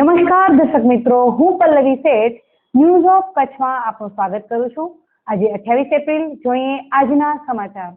દર્શક મિત્રો, હું પલ્લવી શેઠ ન્યૂઝ ઓફ કચ્છમાં આપનું સ્વાગત કરું છું. આજે અઠ્યાવીસ એપ્રિલ, જોઈએ આજના સમાચાર.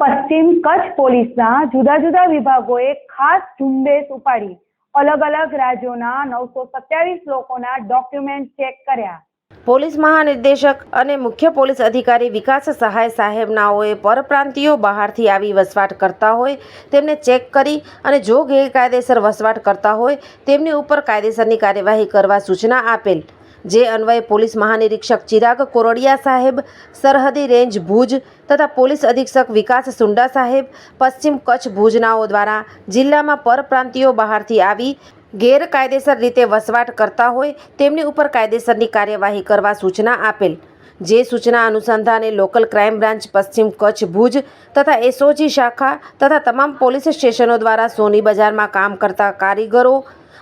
પશ્ચિમ કચ્છ પોલીસના જુદા જુદા વિભાગોએ ખાસ ઝુંબેશ ઉપાડી. અલગ અલગ રાજ્યોના નવસો સત્યાવીસ લોકોના ડોક્યુમેન્ટ ચેક કર્યા. પોલીસ મહાનિર્દેશક અને મુખ્ય પોલીસ અધિકારી વિકાસ સહાય સાહેબનાઓએ પરપ્રાંતિયો બહારથી આવી વસવાટ કરતા હોય તેમને ચેક કરી અને જો ગેરકાયદેસર વસવાટ કરતા હોય તેમની ઉપર કાયદેસરની કાર્યવાહી કરવા સૂચના આપેલ. જે અન્વયે પોલીસ મહાનિરીક્ષક ચિરાગ કોરડિયા સાહેબ, સરહદી રેન્જ ભુજ તથા પોલીસ અધિક્ષક વિકાસ સુંડા સાહેબ, પશ્ચિમ કચ્છ ભુજનાઓ દ્વારા જિલ્લામાં પરપ્રાંતિયો બહારથી આવી ગેરકાયદેસર રીતે વસવાટ કરતા હોય તેમની ઉપર કાયદેસરની કાર્યવાહી કરવા સૂચના આપેલ. જે સૂચના અનુસંધાને લોકલ ક્રાઇમ બ્રાન્ચ, પશ્ચિમ કચ્છ, ભુજ તથા એસઓજી શાખા તથા તમામ પોલીસ સ્ટેશનો દ્વારા સોની બજારમાં કામ કરતા કારીગરો,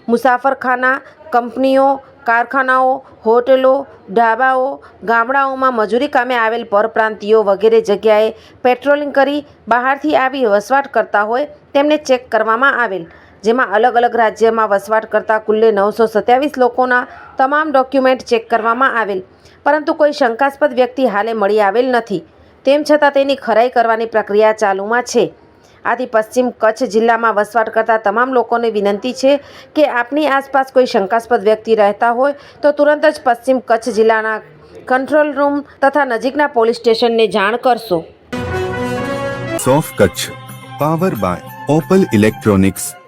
મુસાફરખાના કંપનીઓ, કારખાનાઓ, હોટલો, ઢાબાઓ, ગામડાઓમાં મજૂરી કામે આવેલ પરપ્રાંતિયો વગેરે જગ્યાએ પેટ્રોલિંગ કરી બહારથી આવી વસવાટ કરતા હોય તેમને ચેક કરવામાં આવેલ. જેમાં અલગ અલગ રાજ્યમાં વસવાટ કરતા કુલ્લે નવસો સત્યાવીસ લોકોના તમામ ડોક્યુમેન્ટ ચેક કરવામાં આવેલ. પરંતુ કોઈ શંકાસ્પદ વ્યક્તિ હાલે મળી આવેલ નથી. તેમ છતાં તેની ખરાઈ કરવાની પ્રક્રિયા ચાલુમાં છે. આથી પશ્ચિમ કચ્છ જિલ્લામાં વસવાટ કરતા તમામ લોકોને વિનંતી છે કે આપની આસપાસ કોઈ શંકાસ્પદ વ્યક્તિ રહેતા હોય તો તુરંત જ પશ્ચિમ કચ્છ જિલ્લાના કંટ્રોલ રૂમ તથા નજીકના પોલીસ સ્ટેશનને જાણ કરશો. સોફ Kutch, power by Opal electronics